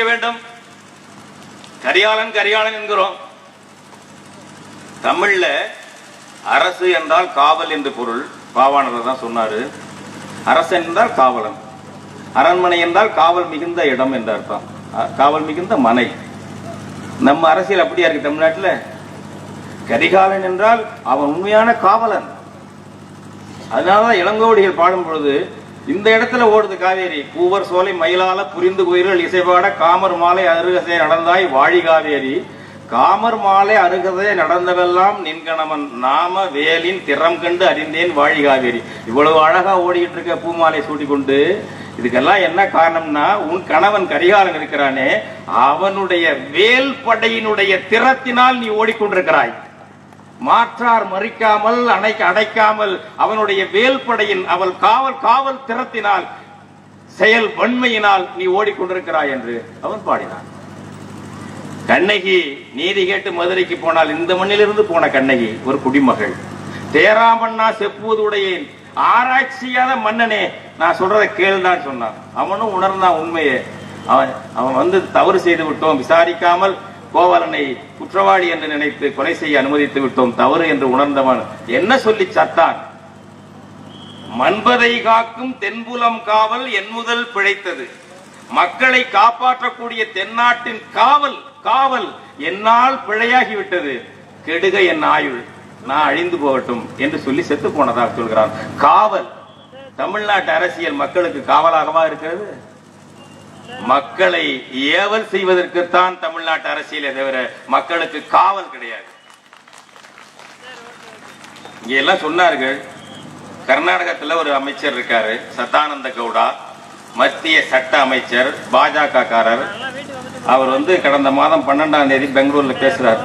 வேண்டும். கரிகாலன் கரிகாலன் என்கிறோம். தமிழ்ல அரசு என்றால் காவல் என்று பொருள். பாவாணர் தான் சொன்னாரு. அரசன் என்றால் காவலன். அரண்மனை என்றால் காவல் மிகுந்த இடம் என்று அர்த்தம். காவல் மிகுந்த மனை. நம்ம அரசியல் அப்படியா இருக்கு தமிழ்நாட்டுல? கரிகாலன் என்றால் அவன் உண்மையான காவலன். அதனாலதான் இளங்கோவடிகள் பாடும் பொழுது இந்த இடத்துல ஓடுது காவேரி. பூவர் சோலை மயிலால புரிந்து குயிர்கள் இசைபாட காமர் மாலை அருகசை நடந்தாய் வாழி காவேரி. காமர் மாலை அருகதை நடந்தவெல்லாம் நின்கணவன். நாம வேலின் திறம் கண்டு அறிந்தேன் வாழி காவேரி. இவ்வளவு அழகா ஓடிக்கிட்டு இருக்க பூமாலை சூட்டி கொண்டு இதுக்கெல்லாம் என்ன காரணம்னா உன் கணவன் கரிகாலன் இருக்கிறானே அவனுடைய வேல் படையினுடைய திறத்தினால் நீ ஓடிக்கொண்டிருக்கிறாய். மாற்றார் மறிக்காமல் அணை அடைக்காமல் அவனுடைய வேல்படையின் அவள் காவல் காவல் திறத்தினால் செயல் வன்மையினால் நீ ஓடிக்கொண்டிருக்கிறாய் என்று அவன் பாடினான். கண்ணகி நீதி கேட்டு மதுரைக்கு போனால் இந்த மண்ணிலிருந்து போன கண்ணகி ஒரு குடிமகள். தேராமண்ணா செப்புவதுடையேன் ஆராய்ச்சியாத மன்னனே நான் சொல்றதை கேளுதான் சொன்னான். அவனும் உணர்ந்தான் உண்மையே. அவன் அவன் வந்து தவறு செய்து விட்டோம். விசாரிக்காமல் கோவலனை குற்றவாளி என்று நினைத்து கொலை செய்ய அனுமதித்து விட்டோம் தவறு என்று உணர்ந்தவன் என்ன சொல்லி சத்தான்? மண்பதை காக்கும் தென்புலம் காவல் என் முதல் பிழைத்தது. மக்களை காப்பாற்றக்கூடிய தென்னாட்டின் காவல் காவல் என்னால் பிழையாகிவிட்டது. கெடுக என் ஆயுள் நான் அழிந்து போகட்டும் என்று சொல்லி செத்து போனதாக சொல்கிறான். காவல் தமிழ்நாட்டு அரசியல் மக்களுக்கு காவலாகவா இருக்கிறது? மக்களை ஏவல் செய்வதற்குத்தான் தமிழ்நாட்டு அரசியலே தவிர மக்களுக்கு காவல் கிடையாது. இங்க எல்லாம் சொன்னார்கள். கர்நாடகத்துல ஒரு அமைச்சர் இருக்காரு சதானந்த கவுடா. மத்திய சட்ட அமைச்சர் பாஜக காரர் அவர் வந்து கடந்த மாதம் பன்னெண்டாம் தேதி பெங்களூர்ல பேசுறார்.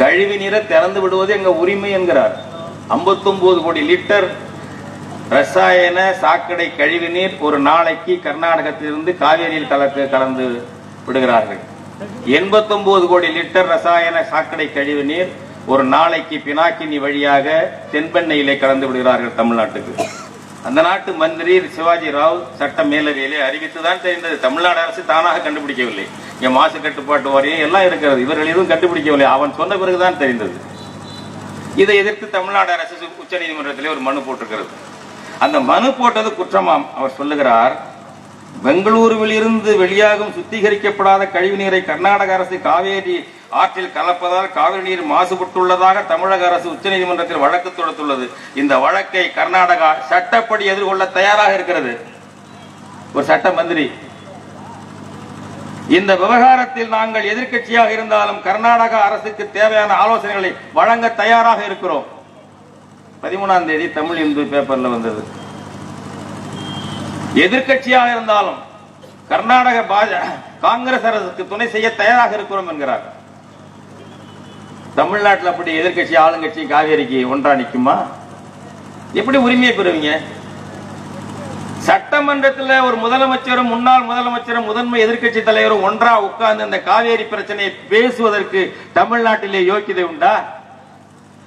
கழிவு நீரை திறந்து விடுவது எங்க உரிமை என்கிறார். 59 கோடி லிட்டர் ரசாயன சாக்கடை கழிவு நீர் ஒரு நாளைக்கு கர்நாடகத்திலிருந்து காவேரியில் கலக்கு கலந்து விடுகிறார்கள். 89 கோடி லிட்டர் ரசாயன சாக்கடை கழிவு நீர் ஒரு நாளைக்கு பினாக்கினி வழியாக தென்பெண்ணையிலே கலந்து விடுகிறார்கள் தமிழ்நாட்டுக்கு. அந்த நாட்டு மந்திரி சிவாஜி ராவ் சட்ட மேலவையிலே அறிவித்துதான் தெரிந்தது. தமிழ்நாடு அரசு தானாக கண்டுபிடிக்கவில்லை. இங்க மாசு கட்டுப்பாட்டு வாரியம் எல்லாம் இருக்கிறது. இவர்கள் எதுவும் கண்டுபிடிக்கவில்லை. அவன் சொன்ன பிறகுதான் தெரிந்தது. இதை எதிர்த்து தமிழ்நாடு அரசு உச்ச நீதிமன்றத்திலே ஒரு மனு போட்டிருக்கிறது. அந்த மனு போட்டது குற்றமாம் அவர் சொல்லுகிறார் பெங்களூருவில் இருந்து வெளியாகும் சுத்திகரிக்கப்படாத கழிவு நீரை கர்நாடக அரசு காவேரி ஆற்றில் கலப்பதால் காவிரி நீர் மாசுபட்டுள்ளதாக தமிழக அரசு உச்சநீதிமன்றத்தில் வழக்கு தொடுத்துள்ளது. இந்த வழக்கை கர்நாடகா சட்டப்படி எதிர்கொள்ள தயாராக இருக்கிறது. ஒரு சட்ட மந்திரி இந்த விவகாரத்தில் நாங்கள் எதிர்க்கட்சியாக இருந்தாலும் கர்நாடக அரசுக்கு தேவையான ஆலோசனைகளை வழங்க தயாராக இருக்கிறோம். பதிமூணாம் தேதி தமிழ் இந்து பேப்பர்ல வந்தது. எதிர்கட்சியாக இருந்தாலும் கர்நாடக பாஜ காங்கிரஸ் அரசுக்கு துணை செய்ய தயாராக இருக்கிறோம் என்கிறார். தமிழ்நாட்டில் அப்படி எதிர்க்கட்சி ஆளுங்கட்சி காவேரிக்கு ஒன்றா நிற்குமா எப்படி உரிமையை பெறுவீங்க? சட்டமன்றத்தில் ஒரு முதலமைச்சரும் முன்னாள் முதலமைச்சரும் முதன்மை எதிர்க்கட்சி தலைவரும் ஒன்றா உட்கார்ந்து இந்த காவேரி பிரச்சனையை பேசுவதற்கு தமிழ்நாட்டிலே யோக்கியதை உண்டா?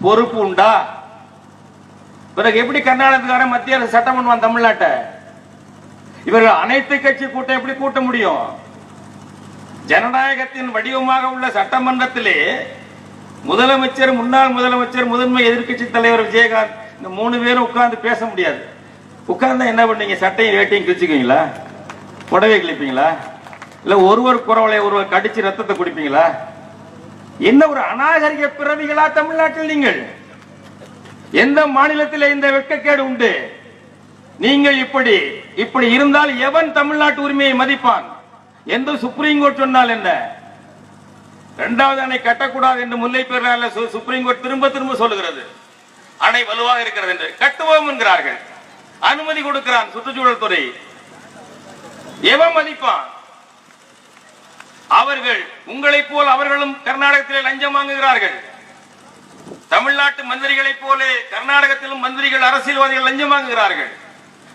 பொறுப்பு உண்டா? பிறகு எப்படி கர்நாடகத்துக்காரன் மத்திய அரசு சட்டம் பண்ணுவான் தமிழ்நாட்டை? இவர்கள் அனைத்து கட்சி கூட்டம் எப்படி கூட்ட முடியும்? ஜனநாயகத்தின் வடிவமாக உள்ள சட்டமன்றத்திலே முதலமைச்சர் முன்னாள் முதலமைச்சர் முதன்மை எதிர்க்கட்சி தலைவர் விஜயகாந்த் இந்த மூணு பேரும் உட்கார்ந்து பேச முடியாது. உட்கார்ந்தா என்ன பண்ணீங்க சட்டையும் வேட்டையும் கிழிச்சுக்குவீங்களா? புடவை கிழிப்பீங்களா? இல்ல ஒருவர் குரவலை ஒருவர் கடிச்சு ரத்தத்தை குடிப்பீங்களா? என்ன ஒரு அநாகரிக பிறவிகளா தமிழ்நாட்டில் நீங்கள்? எந்த மாநிலத்தில் இந்த வெட்கக்கேடு உண்டு? நீங்கள் இப்படி இப்படி இருந்தால் எவன் தமிழ்நாட்டு உரிமையை மதிப்பான்? எந்த சுப்ரீம் கோர்ட் சொன்னால் என்ன? இரண்டாவது அணை கட்டக்கூடாது என்று முல்லை பெரியாறுல சுப்ரீம் கோர்ட் திரும்ப திரும்ப சொல்லுகிறது. அணை வலுவாக இருக்கிறது என்று. கட்டுவோம் என்கிறார்கள். அனுமதி கொடுக்கிறான் சுற்றுச்சூழல் துறை. எவன் மதிப்பான்? அவர்கள் உங்களைப் போல் அவர்களும் கர்நாடகத்திலே லஞ்சம் வாங்குகிறார்கள். தமிழ்நாட்டு மந்திரிகளைப் போல கர்நாடகத்திலும் மந்திரிகள் அரசியல்வாதிகள் லஞ்சம் வாங்குகிறார்கள்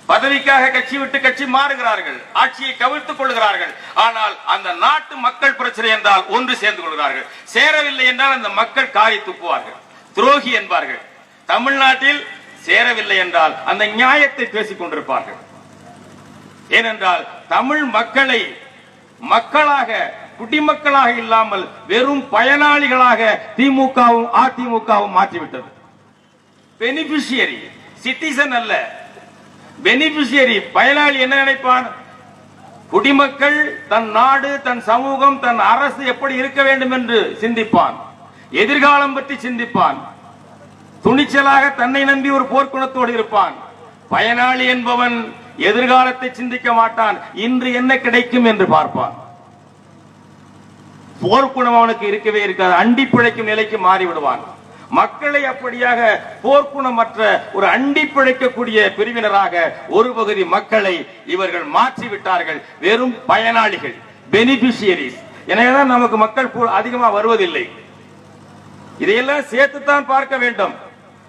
பதவிக்காக கட்சி விட்டு கட்சி மாறுகிறார்கள். ஆட்சியை கவிழ்த்துக் கொள்கிறார்கள். ஆனால் அந்த நாட்டு மக்கள் பிரச்சனை என்றால் ஒன்று சேர்ந்து கொள்கிறார்கள். சேரவில்லை என்றால் அந்த மக்கள் காரி துப்புவார்கள். துரோகி என்பார்கள். தமிழ்நாட்டில் சேரவில்லை என்றால் அந்த நியாயத்தை பேசிக் கொண்டிருப்பார்கள். ஏனென்றால் தமிழ் மக்களை மக்களாக குடிமக்களாக இல்லாமல் வெறும் பயனாளிகளாக திமுகவும் அதிமுகவும் மாற்றிவிட்டது. பெனிபிஷியரி சிட்டிசன் அல்ல. பெனிபிஷியரி பயனாளி என்ன நினைப்பான்? குடிமக்கள் தன் நாடு தன் சமூகம் தன் அரசு எப்படி இருக்க வேண்டும் என்று சிந்திப்பான். எதிர்காலம் பற்றி சிந்திப்பான். துணிச்சலாக தன்னை நம்பி ஒரு போர்க்குணத்தோடு இருப்பான். பயனாளி என்பவன் எதிர்காலத்தை சிந்திக்க மாட்டான். இன்று என்ன கிடைக்கும் என்று பார்ப்பான். போர்க்குணம் அவனுக்கு இருக்கவே இருக்காது. அண்டி பிழைக்கும் நிலைக்கு மாறி விடுவான் மக்களை அப்படியாக போர்க்குணமற்ற ஒரு அண்டி பிழைக்கக்கூடிய பிரிவினராக ஒரு பகுதி மக்களை இவர்கள் மாற்றி விட்டார்கள் வெறும் பயனாளிகள் பெனிபிஷியரிஸ் எனவேதான் நமக்கு மக்கள் பு- அதிகமா வருவதில்லை. இதையெல்லாம் சேர்த்துத்தான் பார்க்க வேண்டும்.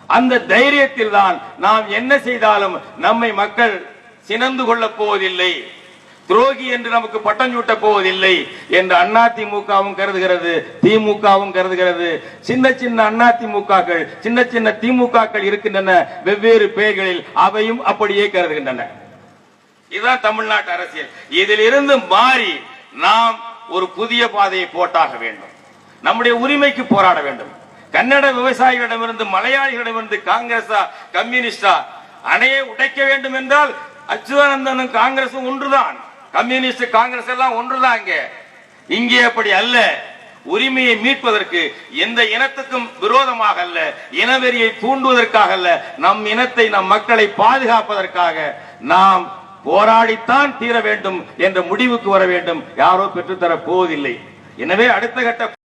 அந்த தைரியத்தில் தான் நாம் என்ன செய்தாலும் நம்மை மக்கள் சினந்து கொள்ளப் போவதில்லை. துரோகி என்று நமக்கு பட்டம் சூட்டப் போவதில்லை என்று அண்ணா திமுகவும் கருதுகிறது. திமுகவும் கருதுகிறது. சின்ன சின்ன அண்ணா திமுகக்கள் சின்ன சின்ன திமுகக்கள் இருக்கின்றன வெவ்வேறு பெயர்களில் அவையும் அப்படியே கருதுகின்றன. இதுதான் தமிழ்நாட்டு அரசியல். இதிலிருந்து மாறி நாம் ஒரு புதிய பாதையை போட்டாக வேண்டும். நம்முடைய உரிமைக்கு போராட வேண்டும். கன்னட விவசாயிகளிடமிருந்து மலையாளிகளிடமிருந்து காங்கிரஸா கம்யூனிஸ்டா அணையை உடைக்க வேண்டும் என்றால் அச்சுதானந்தனும் காங்கிரசும் ஒன்றுதான். கம்யூனிஸ்ட் காங்கிரஸ் எல்லாம் ஒன்றுதான் இங்கே. இங்கே அப்படி அல்ல. உரிமையை மீட்பதற்கு எந்த இனத்துக்கும் விரோதமாக அல்ல. இனவெறியை தூண்டுவதற்காக அல்ல. நம் இனத்தை நம் மக்களை பாதுகாப்பதற்காக நாம் போராடித்தான் தீர வேண்டும் என்ற முடிவுக்கு வர வேண்டும். யாரோ பெற்றுத்தர போவதில்லை. எனவே அடுத்த கட்ட